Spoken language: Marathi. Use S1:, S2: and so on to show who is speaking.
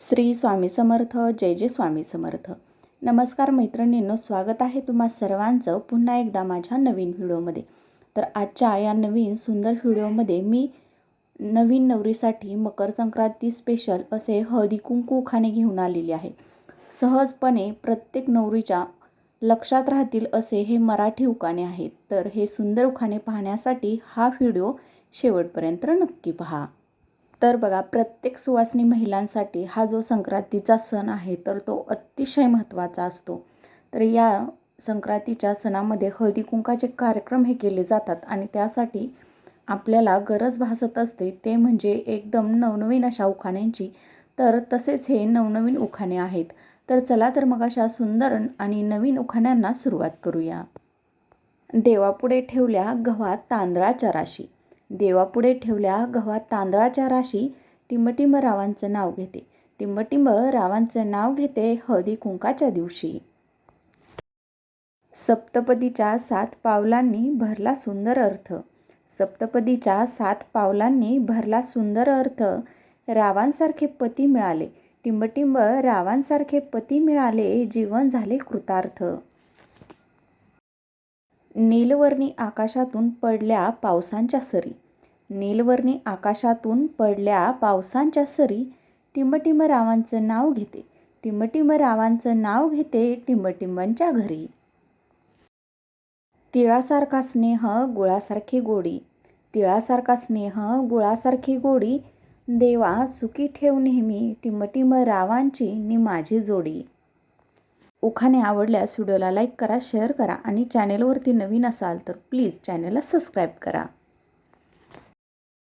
S1: श्री स्वामी समर्थ जय जय स्वामी समर्थ. नमस्कार मैत्रिणींनो स्वागत आहे तुम्हा सर्वांचं पुन्हा एकदा माझ्या नवीन व्हिडिओमध्ये. तर आजच्या या नवीन सुंदर व्हिडिओमध्ये मी नवीन नवरीसाठी मकर संक्रांती स्पेशल असे हळदी कुंकू उखाणे घेऊन आलेले आहे. सहजपणे प्रत्येक नवरीच्या लक्षात राहतील असे हे मराठी उखाणे आहेत. तर हे सुंदर उखाणे पाहण्यासाठी हा व्हिडिओ शेवटपर्यंत नक्की पहा. तर बघा प्रत्येक सुवासिनी महिलांसाठी हा जो संक्रांतीचा सण आहे तर तो अतिशय महत्त्वाचा असतो. तर या संक्रांतीच्या सणामध्ये हळदी कुंकाचे कार्यक्रम हे केले जातात आणि त्यासाठी आपल्याला गरज भासत असते ते म्हणजे एकदम नवनवीन अशा उखाण्यांची. तर तसेच हे नवनवीन उखाणे आहेत. तर चला तर मग अशा सुंदर आणि नवीन उखाण्यांना सुरुवात करूया. देवापुढे ठेवल्या गव्हात तांदळाच्या राशी. देवापुढे ठेवल्या गव्हात तांदळाच्या राशी टिंबटिंब रावांचं नाव घेते. टिंबटिंब रावांचं नाव घेते हळदी कुंकाच्या दिवशी. सप्तपदीच्या सात पावलांनी भरला सुंदर अर्थ. सप्तपदीच्या सात पावलांनी भरला सुंदर अर्थ. रावांसारखे पती मिळाले. टिंबटिंब रावांसारखे पती मिळाले जीवन झाले कृतार्थ. नीलवर्णी आकाशातून पडल्या पावसांच्या सरी. नीलवर्णी आकाशातून पडल्या पावसांच्या सरी. टिंबटिंब रावांचं नाव घेते. टिंबटिंब रावांचं नाव घेते टिंबटिंबांच्या घरी. तिळासारखा स्नेह गुळासारखी गोडी. तिळासारखा स्नेह गुळासारखी गोडी. देवा सुखी ठेव नेहमी टिंबटिंब रावांची नि माझी जोडी. उखाणे आवडल्यास व्हिडिओला लाईक करा शेअर करा आणि चॅनेलवरती नवीन असाल तर प्लीज चॅनेलला सबस्क्राईब करा.